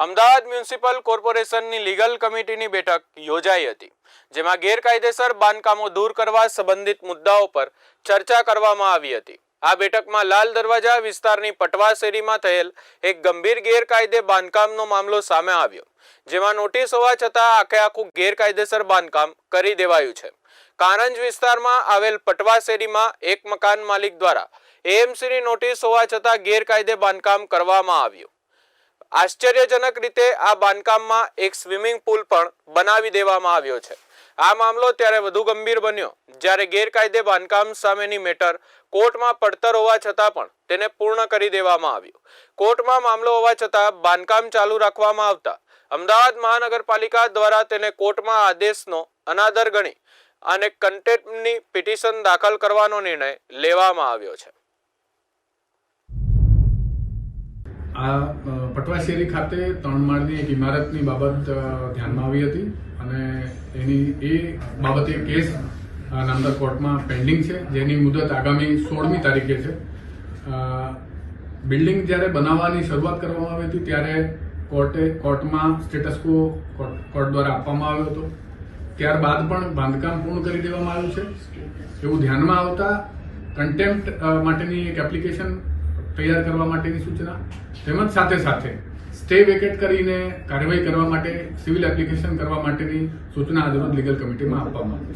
Ahmedabad municipal કોર્પોરેશનની legal કમિટીની બેઠક યોજાઈ હતી, જેમાં ગેરકાયદેસર બાંધકામો દૂર કરવા સંબંધિત મુદ્દાઓ પર ચર્ચા કરવામાં આવી હતી. આ બેઠકમાં લાલ દરવાજા વિસ્તારની પટવા શેરીમાં થયેલ એક ગંભીર ગેરકાયદે બાંધકામનો મામલો સામે આવ્યો, જેમાં નોટિસ હોવા છતાં આખે આખું ગેરકાયદેસર બાંધકામ કરી દેવાયું છે. કારંજ વિસ્તારમાં આવેલ પટવા શેરીમાં એક મકાન માલિક દ્વારા એએમસીની નોટિસ હોવા છતાં ગેરકાયદે બાંધકામ કરવામાં આવ્યું. આશ્ચર્યજનક રીતે આ બાંધકામમાં એક સ્વિમિંગ પુલ પણ બનાવી દેવામાં આવ્યો છે. આ મામલો ત્યારે વધુ ગંભીર બન્યો, જ્યારે ગેરકાયદે બાંધકામ સામેની મેટર કોર્ટમાં પડતર હોવા છતાં પણ તેને પૂર્ણ કરી દેવામાં આવ્યું. કોર્ટમાં મામલો હોવા છતાં બાંધકામ ચાલુ રાખવામાં આવતા, અમદાવાદ મહાનગરપાલિકા દ્વારા તેને કોર્ટમાં આદેશનો અનાદર ગણી અને કન્ટેમ્પની પિટિશન દાખલ કરવાનો નિર્ણય લેવામાં આવ્યો છે. આ પટવાશેરી પટવા શેરી ખાતે ત્રણ માળની એક ઇમારતની બાબત ધ્યાનમાં આવી હતી અને એની, એ બાબતે કેસ નામદાર કોર્ટમાં પેન્ડિંગ છે. જેની મુદત આગામી સોળમી તારીખે છે. બિલ્ડિંગ જ્યારે બનાવવાની શરૂઆત કરવામાં આવી હતી ત્યારે કોર્ટે, કોર્ટમાં સ્ટેટસ કો કોર્ટ કોર્ટ દ્વારા આપવામાં આવ્યો હતો. ત્યારબાદ પણ બાંધકામ પૂર્ણ કરી દેવામાં આવ્યું છે. એવું ધ્યાનમાં આવતા કન્ટેમ્પ્ટ માટેની એક એપ્લિકેશન તૈયાર કરવા માટેની સૂચના. તેમજ સાથે સાથે સ્ટે વેકેટ કરીને કાર્યવાહી કરવા માટે સિવિલ એપ્લિકેશન કરવા માટેની સૂચના આજરોજ લીગલ કમિટીમાં આપવામાં આવી